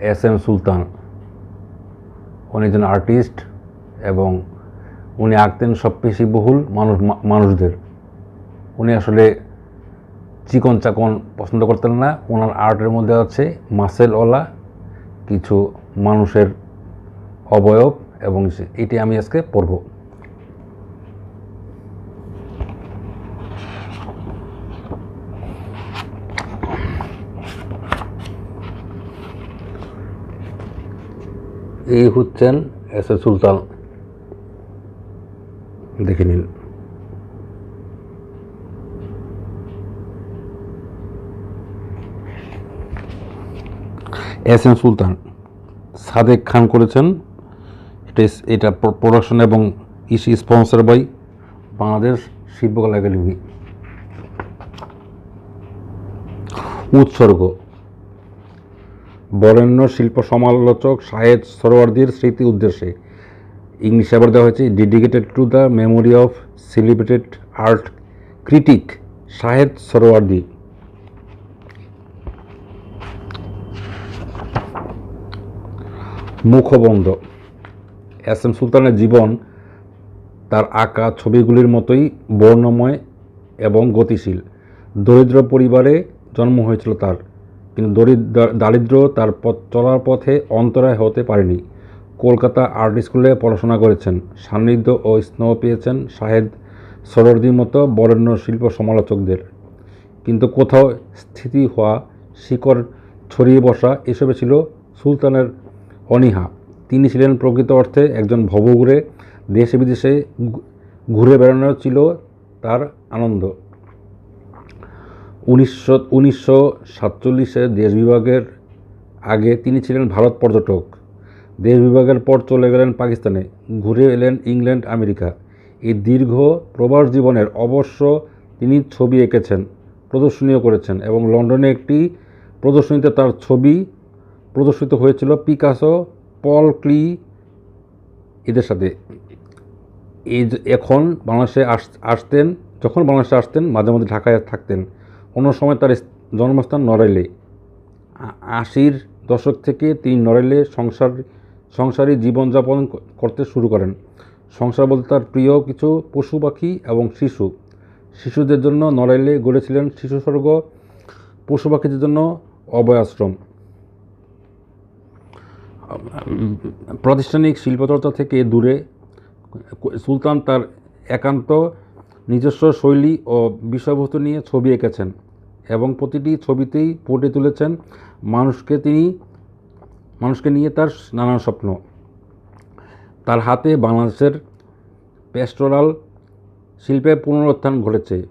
S M সুলতান। উনি একজন artist এবং উনি আঁকতেন সব পেশিবহুল মানুষ মানুষদের। উনি আসলে চিকন চাকন পছন্দ করতেন না। ওনার আর্টের মধ্যে আছে মাসেলওয়ালা কিছু মানুষের অবয়ব এবং এটি আমি আজকে পড়ব। এই হচ্ছেন এস সুলতান। দেখে নিন। এস এম সুলতান সাদেক খান করেছেন। এটা এটা প্রোডাকশন এবং ইসি স্পন্সর বাই বাংলাদেশ শিল্পকলা একাডেমি। উৎসর্গ। বরেণ্য শিল্প সমালোচক শাহেদ সরোয়ার্দির স্মৃতি উদ্দেশ্যে। ইংলিশে আবার দেওয়া হয়েছে dedicated to the memory of celebrated art critic Shahed Sarwardi মুখবন্ধ। S M সুলতানের জীবন তার আঁকা ছবিগুলির মতোই বর্ণময় এবং গতিশীল। দরিদ্র পরিবারে জন্ম হয়েছিল তার। কিন্তু দরিদ্র তার পথ, চলার পথে অন্তরায় হতে পারেনি। কলকাতা আর্ট স্কুলে পড়াশোনা করেছেন। সান্নিধ্য ও স্নেহ পেয়েছেন শাহেদ সরোর্দির মতো বরেণ্য শিল্প সমালোচকদের। কিন্তু কোথাও স্থিতি হওয়া, শিকড় ছড়িয়ে বসা এসবে ছিল সুলতানের অনীহা। তিনি ছিলেন প্রকৃত অর্থে একজন ভবঘুরে দেশে বিদেশে ঘুরে বেড়ানো ছিল তার আনন্দ। উনিশশো উনিশশো দেশ বিভাগের আগে তিনি ছিলেন ভারত পর্যটক। দেশ বিভাগের পর চলে গেলেন পাকিস্তানে, ঘুরে এলেন ইংল্যান্ড, আমেরিকা। এই দীর্ঘ প্রবাস জীবনের অবশ্য তিনি ছবি এঁকেছেন, প্রদর্শনীও করেছেন এবং লন্ডনে একটি প্রদর্শনীতে তার ছবি প্রদর্শিত হয়েছিল পিকাসো, পল ক্লি এদের সাথে। এই এখন বাংলাদেশে আস- আসতেন, যখন বাংলাদেশে আসতেন, মাঝে মধ্যে ঢাকায় থাকতেন। কোনো সময় তার জন্মস্থান নড়াইলে আশির দশক থেকে তিনি নড়াইলে সংসার, সংসারী জীবনযাপন করতে শুরু করেন। সংসার বলতে তার প্রিয় কিছু পশু পাখি এবং শিশু। শিশুদের জন্য নড়াইলে গড়েছিলেন শিশু স্বর্গ পশু পাখিদের জন্য অভয় আশ্রম প্রাতিষ্ঠানিক শিল্পচর্চা থেকে দূরে সুলতান তার একান্ত নিজস্ব শৈলী ও বিষয়বস্তু নিয়ে ছবি এঁকেছেন এবং প্রতিটি ছবিতেই ফুটে তুলেছেন মানুষকে তিনি, মানুষকে নিয়ে তার নানান স্বপ্ন। তার হাতে বাংলাদেশের প্যাস্টোরাল শিল্পের পুনরুত্থান ঘটেছে।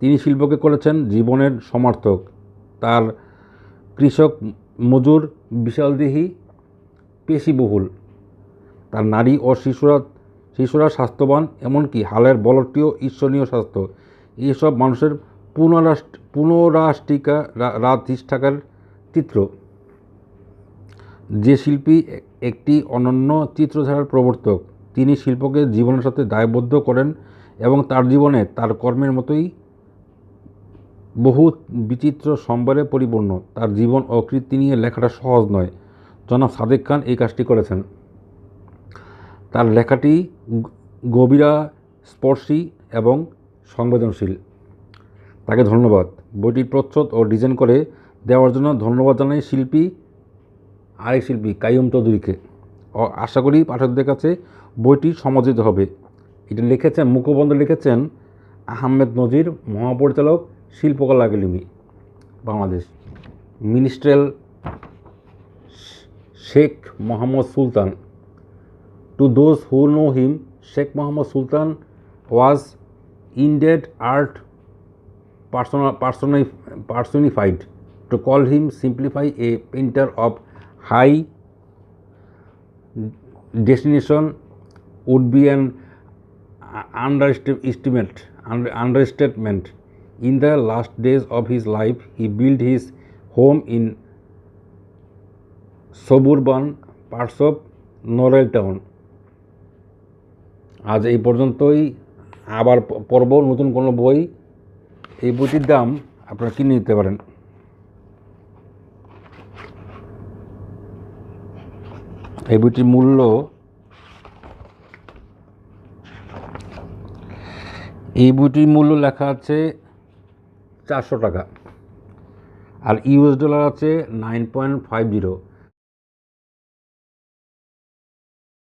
তিনি শিল্পকে করেছেন জীবনের সমার্থক। তার কৃষক মজুর, বিশালদেহী, পেশিবহুল। তার নারী ও শিশুরা শিশুরা স্বাস্থ্যবান, এমনকি হালের বলটিও ঈশ্বরীয় স্বাস্থ্য। এইসব মানুষের পুনরাষ্ট পুনরাষ্টিকা রাধিষ্ঠাকার চিত্র। যে শিল্পী একটি অনন্য চিত্রধারার প্রবর্তক, তিনি শিল্পকে জীবনের সাথে দায়বদ্ধ করেন এবং তার জীবনে তার কর্মের মতোই বহু বিচিত্র সম্ভারে পরিপূর্ণ। তার জীবন ও কৃতি নিয়ে লেখাটা সহজ নয়। জনাব সাদেক খান এই কাজটি করেছেন। তার লেখাটি গভীরা, স্পর্শী এবং সংবেদনশীল। তাকে ধন্যবাদ। বইটি প্রচ্ছদ ও ডিজাইন করে দেওয়ার জন্য ধন্যবাদ জানাই শিল্পী, আরেক শিল্পী, কাইয়ুম চৌধুরীকে। আশা করি পাঠকদের কাছে বইটি সমাদৃত হবে। এটা লিখেছেন, মুখবন্ধ লিখেছেন আহমেদ নজির, মহাপরিচালক, Shilpakala academy, Bangladesh. Minstrel Sheikh Mohammad Sultan. To those who know him, Sheikh Mohammed Sultan was indeed art personified. To call him simplify a painter of high destination would be an underestimate, understatement. In the last days of his life, he built his home in suburban parts of Norel town. আজ এই পর্যন্তই। আবার প- পড়ব নতুন কোনো বই, এই বইটির দাম আপনারা কিনে নিতে পারেন। এই বইটির মূল্য এই বইটির মূল্য লেখা আছে চারশো টাকা। আর ইউএস ডলার আছে নাইন পয়েন্ট ফাইভ জিরো।